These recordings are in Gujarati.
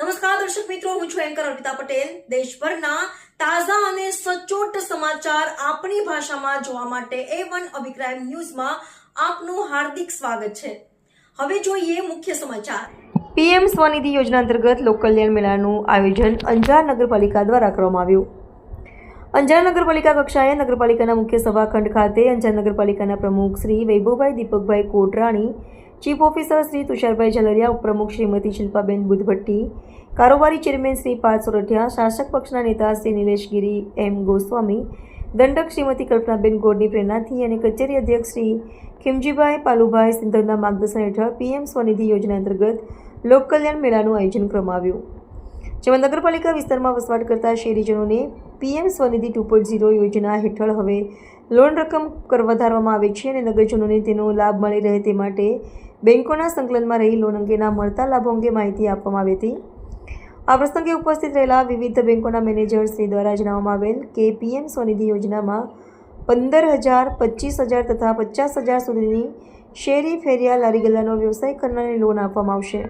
નમસ્કાર, દર્શક મિત્રો, હું છું એન્કર અર્પિતા પટેલ. દેશભરના તાજા અને સચોટ સમાચાર આપણી ભાષામાં જોવા માટે એ વન અભિક્રાઇમ ન્યૂઝમાં આપનું હાર્દિક સ્વાગત છે. હવે જોઈએ મુખ્ય સમાચાર. પીએમ સ્વનિધિ યોજના અંતર્ગત લોક કલ્યાણ મેળાનું આયોજન અંજાર નગરપાલિકા દ્વારા કરવામાં આવ્યું. અંજાર નગરપાલિકા કક્ષાએ નગરપાલિકાના મુખ્ય સભાખંડ ખાતે અંજાર નગરપાલિકાના પ્રમુખ શ્રી વૈભવભાઈ દીપકભાઈ કોટરાણી, ચીફ ઓફિસર શ્રી તુષારભાઈ ઝલરિયા, ઉપપ્રમુખ શ્રીમતી શિલ્પાબેન બુધભટ્ટી, કારોબારી ચેરમેન શ્રી પાર્થ સોરઠિયા, શાસક પક્ષના નેતા શ્રી નિલેશગીરી એમ ગોસ્વામી, દંડક શ્રીમતી કલ્પનાબેન ગોરની પ્રેરણાથી અને કચેરી અધ્યક્ષ શ્રી ખીમજીભાઈ પાલુભાઈ સિંધરના માર્ગદર્શન હેઠળ પીએમ સ્વનિધિ યોજના અંતર્ગત લોક કલ્યાણ મેળાનું આયોજન કરવામાં આવ્યું જેમાં નગરપાલિકા વિસ્તારમાં વસવાટ કરતા શહેરીજનોને PM Svanidhi two point zero યોજના હેઠળ હવે લોન રકમ કર, વધારવામાં આવે છે અને નગરજનોને તેનો લાભ મળી રહે તે માટે બેન્કોના સંકલનમાં રહી લોન અંગેના મળતા લાભો અંગે માહિતી આપવામાં આવી હતી. આ પ્રસંગે ઉપસ્થિત રહેલા વિવિધ બેન્કોના મેનેજર્સની દ્વારા જણાવવામાં આવેલ કે પીએમ સ્વનિધિ યોજનામાં પંદર હજાર, પચીસ હજાર તથા પચાસ હજાર સુધીની શેરી, ફેરિયા, લારી ગલ્લાનો વ્યવસાય કરનારને લોન આપવામાં આવશે.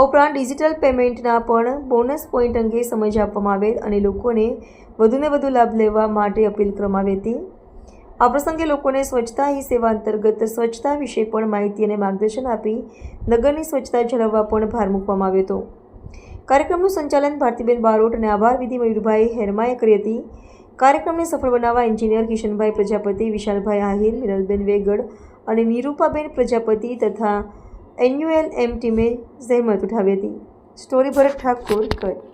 ઉપરાંત ડિજિટલ પેમેન્ટના પણ બોનસ પોઈન્ટ અંગે સમજ આપવામાં આવેલ અને લોકોને વધુને વધુ લાભ લેવા માટે અપીલ કરવામાં આવી હતી. આ પ્રસંગે લોકોને સ્વચ્છતા હી સેવા અંતર્ગત સ્વચ્છતા વિશે પણ માહિતી અને માર્ગદર્શન આપી નગરની સ્વચ્છતા જાળવવા પણ ભાર મૂકવામાં આવ્યો હતો. કાર્યક્રમનું સંચાલન ભારતીબેન બારોટ અને આભાર વિધિ મયુરભાઈ હેરમાએ કરી હતી. કાર્યક્રમને સફળ બનાવવા એન્જિનિયર કિશનભાઈ પ્રજાપતિ, વિશાલભાઈ આહિર, મિરલબેન વેગડ અને નિરૂપાબેન પ્રજાપતિ તથા એન્યુએલ એમ ટીમે જહેમત ઉઠાવી હતી સ્ટોરી ભરત ઠાકોર કચ્છ